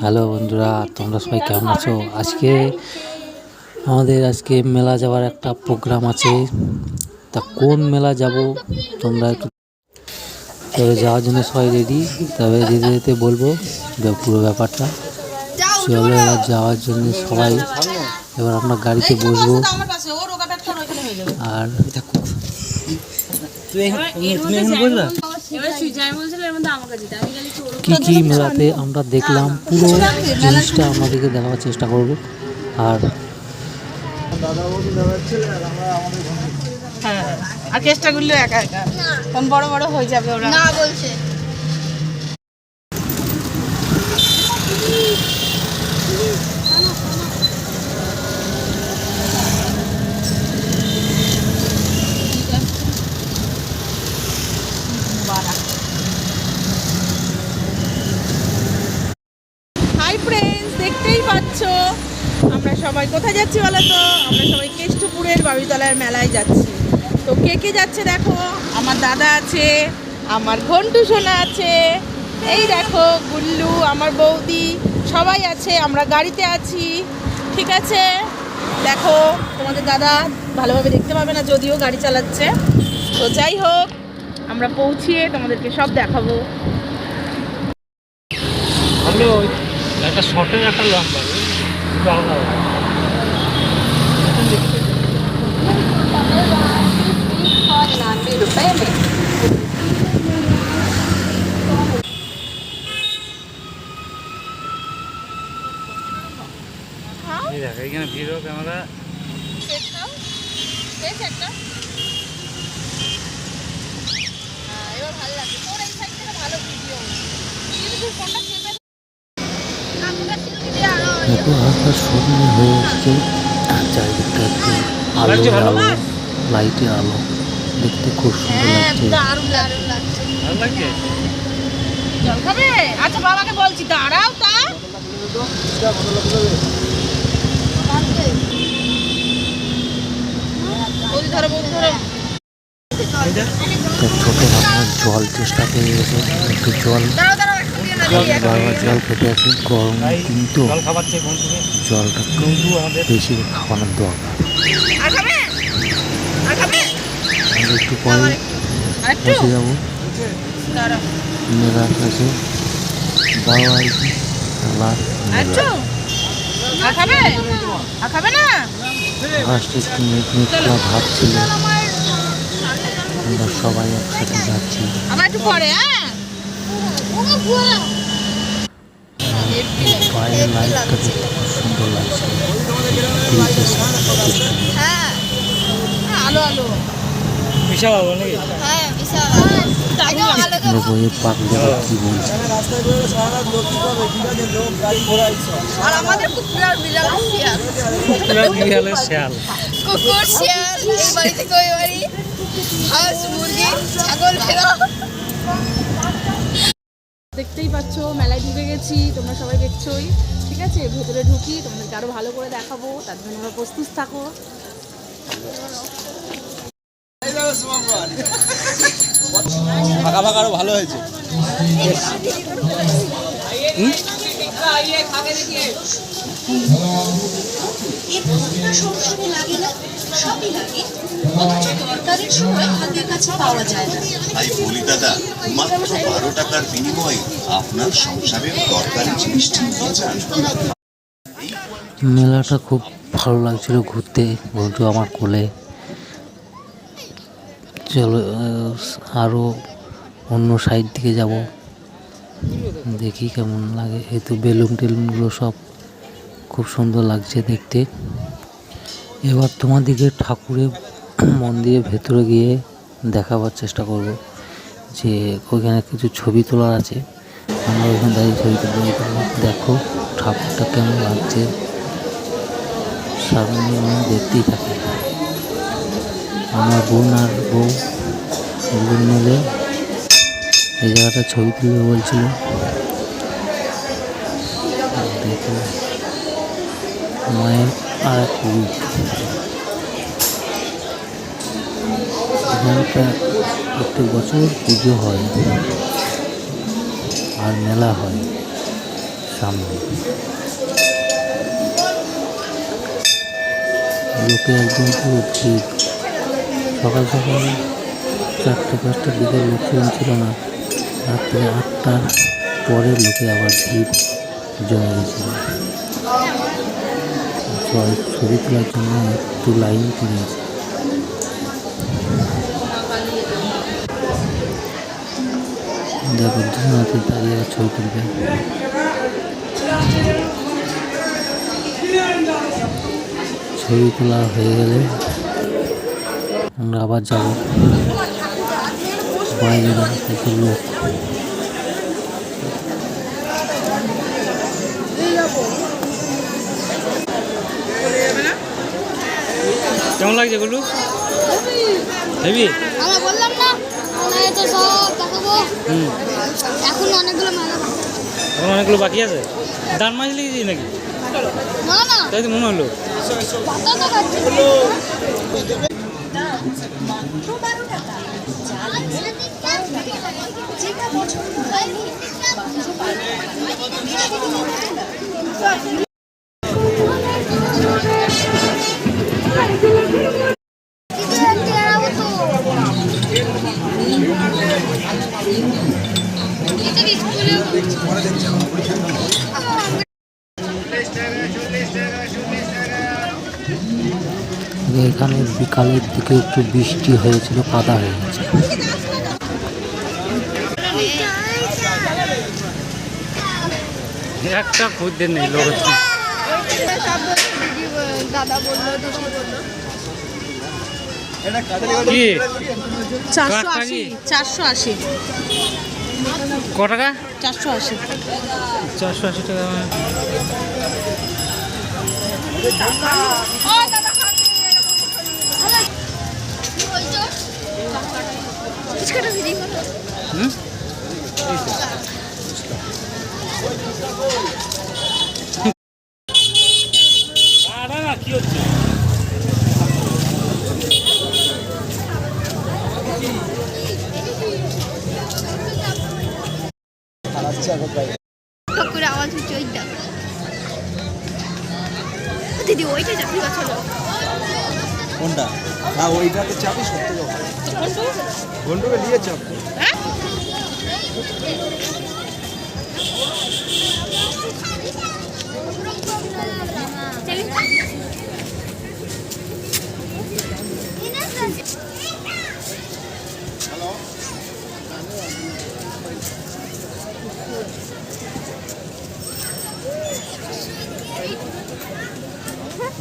Hello বন্ধুরা, তোমরা সবাই কেমন আছো? আজকে আমাদের আজকে মেলা যাওয়ার একটা প্রোগ্রাম আছে। তা কোন মেলা যাব তোমরা একটু তবে যাওয়ার জন্য সবাই রেডি তবে যেতে যেতে বলব পুরো ব্যাপারটা। চলো এবার যাওয়ার জন্য সবাই, এবার আমরা গাড়িতে বসবো। আর কি কি মেলাতে আমরা দেখলাম পুরো জিনিসটা আমাদেরকে দেখাবার চেষ্টা করব। আর হ্যাঁ আর চেষ্টা করলে একা একা। বড় বড় হয়ে যাবে ওরা। না বলছে হাই ফ্রেন্ডস দেখতেই পাচ্ছ আমরা সবাই কোথায় যাচ্ছি বলো তো? আমরা সবাই কেষ্টপুরের বাবিতলার মেলায় যাচ্ছি। তো কে কে যাচ্ছে দেখো? আমার দাদা আছে, আমার ঘন্টু সোনা আছে, এই দেখো গুল্লু, আমার বৌদি, সবাই আছে, আমরা গাড়িতে আছি, ঠিক আছে? দেখো, তোমাদের দাদা ভালোভাবে দেখতে পাবে না, যদিও গাড়ি চালাচ্ছে। তো যাই হোক, আমরা পৌঁছিয়ে তোমাদেরকে সব দেখাবো। একটা শর্টের একটা লম্বা। দেখ এখানে ভিডিও ক্যামেরা দেখো। আস্তে শূন্য হয়ে এসছে। আর চারিদিকটা একটু আলো আলো লাইটের আলো। দেখতে খুব সুন্দর লাগছে। দারুণ দারুণ লাগছে। ভালো লাগছে? জল খাবে? আচ্ছা বাবাকে বলছি দাঁড়াও তা। ছোট জল চেষ্টা পেয়ে গেছে একটু জল। বারবার জল খেতে আছে গরম কিন্তু জলটা বেশি খাওয়ানোর দরকার। আর একটু পরে বসে যাব। মেলার কাছে বড় আর কি মেলা। না? ফার্স্ট মেঘলা ভাব ছিল। আমরা সবাই একসাথে যাচ্ছি। হ্যাঁ? বাইরের লাইটটা দেখতে খুব সুন্দর লাগছে। ব্রিজের সামনে হ্যাঁ আলো হ্যাঁ বিশাল। তাকেও ভালো করে দেখো এই পাক দেখো কি বলছে আর আমাদের কুকুর আর বিড়াল শিয়াল। কুকুর শিয়াল। এই বাড়ি থেকে ওই বাড়ি। হাঁস মুরগি ছাগল ভেড়া। দেখতেই পাচ্ছ মেলায় ঢুকে গেছি তোমরা সবাই দেখছোই। ঠিক আছে ভেতরে ঢুকি তোমাদেরকে আরও ভালো করে দেখাবো তার জন্য প্রস্তুত থাকো। কাছে পাওয়া যায় না। তাই বলি দাদা মাত্র বারো টাকার বিনিময়ে আপনার সংসারের দরকারি জিনিসটি নিয়ে যান মেলাটা খুব ভালো লাগছিল ঘুরতে বন্ধু আমার কোলে। চলো আরও অন্য সাইড দিকে যাব। দেখি কেমন লাগে। এই তো বেলুন টেলুনগুলো সব খুব সুন্দর লাগছে দেখতে। এবার তোমাদেরকে ঠাকুরের মন্দিরের ভেতরে গিয়ে দেখাবার চেষ্টা করব যে ওইখানে কিছু ছবি তোলার আছে। আমরা ওইখানে দাঁড়িয়ে ছবি তুলবো দেখো ঠাকুরটা কেমন লাগছে। সামনে আমি দেখতেই থাকি। আমার বোন আর বউ মিলে এই জায়গাটা ছবি তুলবে বলছিল। মায়ের আর এক প্রত্যেক বছর পুজো হয় আর মেলা হয় সামনে। লোকে একদম পুরো ঠিক সকাল সকাল চারটে পাঁচটার দিকে লোক ছিল না। রাত্রে আটটার পরে লোকে আবার ভিড় জমে গেছিল ছবি তোলার জন্য একটু লাইন পড়ে আছে। দেখো দুজনাতে দাঁড়িয়ে ছবি তুলবে। ছবি তোলা হয়ে গেলে আমরা আবার যাব। বাইরে থেকে লোক। কেমন লাগছে গুলু? হেবি আমরা বললাম না তো সব দেখাবো। হুম। এখন অনেকগুলো মেলা বাকি। এখন অনেকগুলো বাকি আছে? দান মাছ লেগেছি নাকি? না না। তাই তো মনে হলো। পাতা তো খাচ্ছি মাত্র বারো টাকা চাল বারো টাকা এখানে বিকালের দিকে একটু বৃষ্টি হয়েছিল কাদা হয়ে গেছে। একটা খুঁজতে নেই লোক। হচ্ছে দাদা বলল বলল কি? চারশো আশি চারশো আশি। ক টাকা? চারশো আশি। চারশো আশি টাকা। হুম? করে আওয়াজ হচ্ছে ওইটা দিদি ওইটা চাকরি কথা কোনটা? না ওইটাতে চাপি সত্যি কথা। ঘন্টুকে নিয়ে চাপ।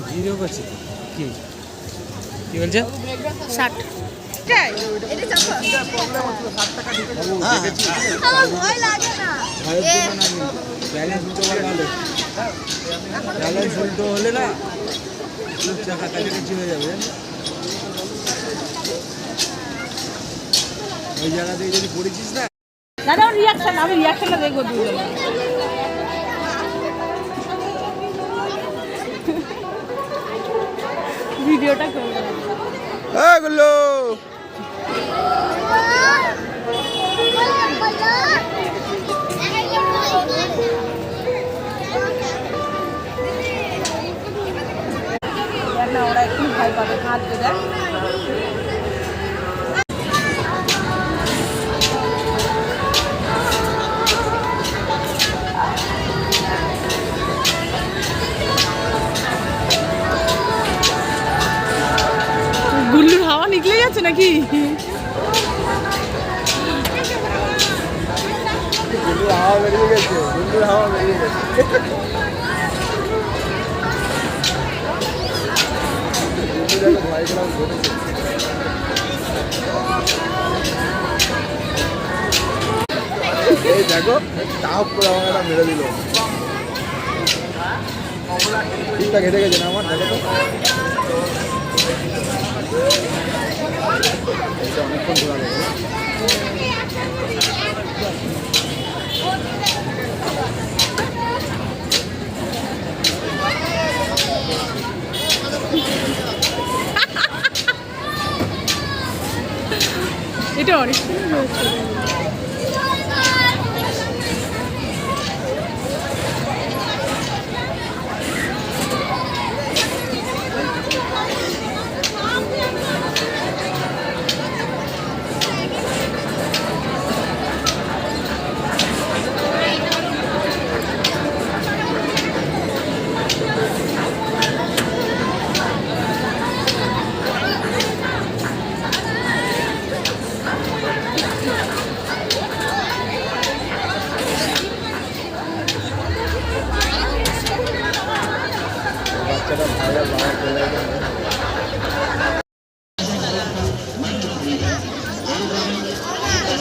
জিরো করছে কি? কি বলছে? ষাট। ব্যালেন্স উল্টো উল্টো হলে না খুব চাকা কাছাকাছি হয়ে যাবে। ওই জায়গা থেকে যদি পড়েছিস না। দাদা রিয়াকশন আমি রিয়াকশনটা দেখব দুজনে। ভিডিওটা করব। না গুল্লুর হাওয়া নিকলে যাচ্ছে নাকি? ঠিকঠাক হেঁটে গেছে না আমার? দেখো অনেকক্ষণ এটা অনেক সুন্দর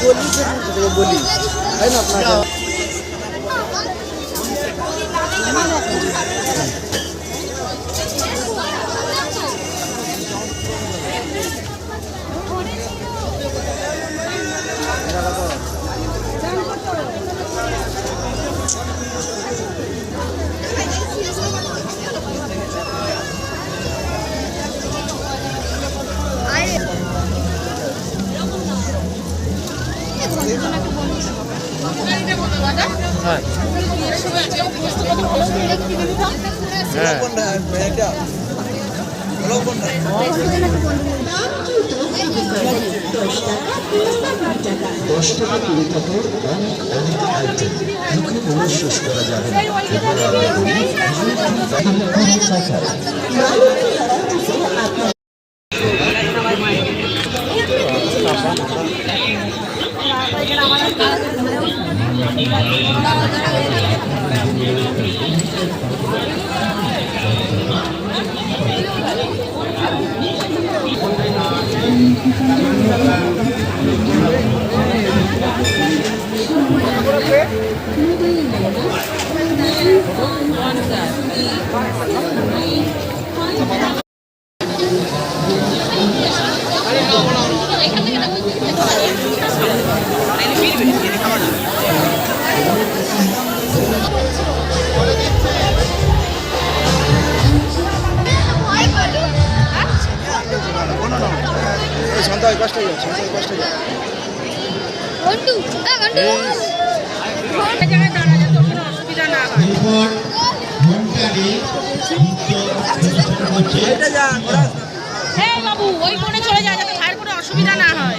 ওটা চলবো তাই না চলো হ্যাঁ। হ্যাঁ দশ টাকা কুড়ি টাকার অনেক অনেক আইটেম মুখে বলে করা যাবে না অনেক Terima kasih. অসুবিধা না হয় এটা যা ওরা হ্যাঁ বাবু ওই কোণে চলে যায় যাতে ভাইয়ের কোনো অসুবিধা না হয়।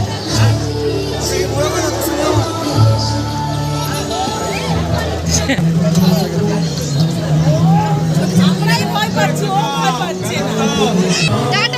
আমরাই ভয় পাচ্ছি ও ভয় পাচ্ছে না।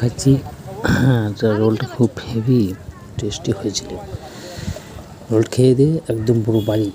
খাচ্ছি। রোলটা খুব হেভি টেস্টি হয়েছিল। রোল খেয়ে দিয়ে একদম পুরো বাড়ি